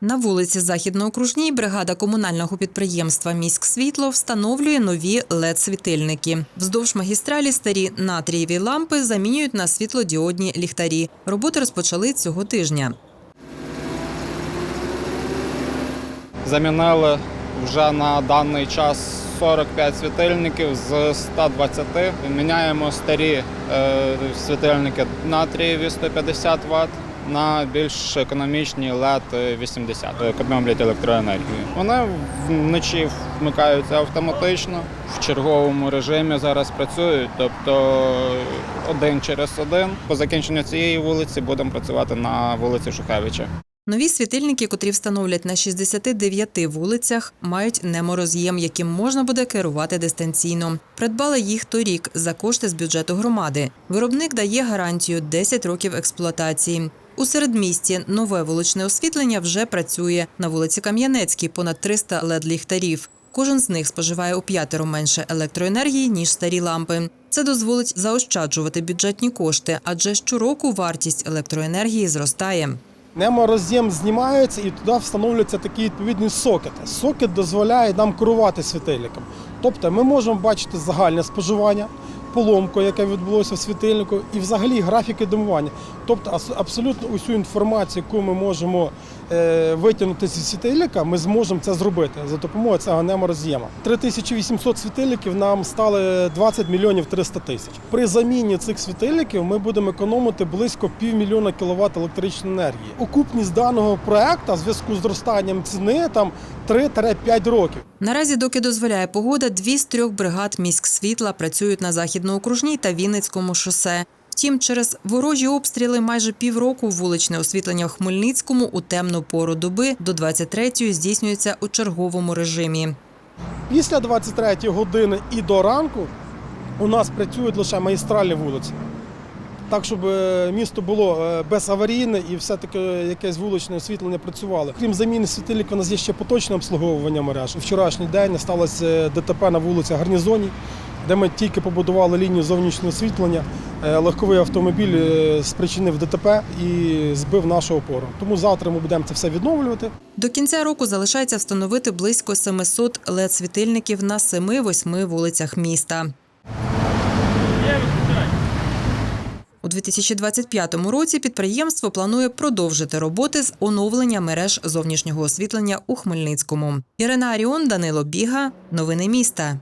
На вулиці Західноокружній бригада комунального підприємства «Міськсвітло» встановлює нові LED-світильники. Вздовж магістралі старі натрієві лампи замінюють на світлодіодні ліхтарі. Роботи розпочали цього тижня. Замінили вже на даний час 45 світильників з 120. Міняємо старі е, світильники натрієві 150 Вт на більш економічні LED 80, економлять електроенергію. Вони вночі вмикаються автоматично, в черговому режимі зараз працюють, тобто один через один. По закінченню цієї вулиці будемо працювати на вулиці Шухевича. Нові світильники, котрі встановлять на 69 вулицях, мають немороз'єм, яким можна буде керувати дистанційно. Придбали їх торік за кошти з бюджету громади. Виробник дає гарантію 10 років експлуатації. У середмісті нове вуличне освітлення вже працює. На вулиці Кам'янецькій понад 300 LED-ліхтарів. Кожен з них споживає у п'ятеро менше електроенергії, ніж старі лампи. Це дозволить заощаджувати бюджетні кошти, адже щороку вартість електроенергії зростає. Немороз'єм знімається і туди встановлюються такі відповідні сокети. Сокет дозволяє нам керувати світильником. Тобто ми можемо бачити загальне споживання, поломку, яке відбулося в світильнику, і взагалі графіки димування. Тобто абсолютно усю інформацію, яку ми можемо витягнути зі світильника, ми зможемо це зробити за допомогою цього немороз'єма. 3800 світильників нам стали 20 мільйонів 300 тисяч. При заміні цих світильників ми будемо економити близько півмільйона кіловат електричної енергії. Окупність даного проекту в зв'язку з зростанням ціни там 3-5 років. Наразі, доки дозволяє погода, дві з трьох бригад міськсвітла працюють на західноокружній та Вінницькому шосе. Втім, через ворожі обстріли майже півроку вуличне освітлення в Хмельницькому у темну пору доби до 23-ї здійснюється у черговому режимі. Після 23-ї години і до ранку у нас працюють лише магістральні вулиці. Так, щоб е, місто було е, безаварійне і все-таки якесь вуличне освітлення працювало. Крім заміни світильників, у нас є ще поточне обслуговування мереж. Вчорашній день сталося е, ДТП на вулиці Гарнізоні, де ми тільки побудували лінію зовнішнього освітлення. Е, Легковий автомобіль е, спричинив ДТП і збив нашу опору. Тому завтра ми будемо це все відновлювати. До кінця року залишається встановити близько 700 LED-світильників на 7-8 вулицях міста. У 2025 році підприємство планує продовжити роботи з оновлення мереж зовнішнього освітлення у Хмельницькому. Ірина Аріон, Данило Біга. Новини міста.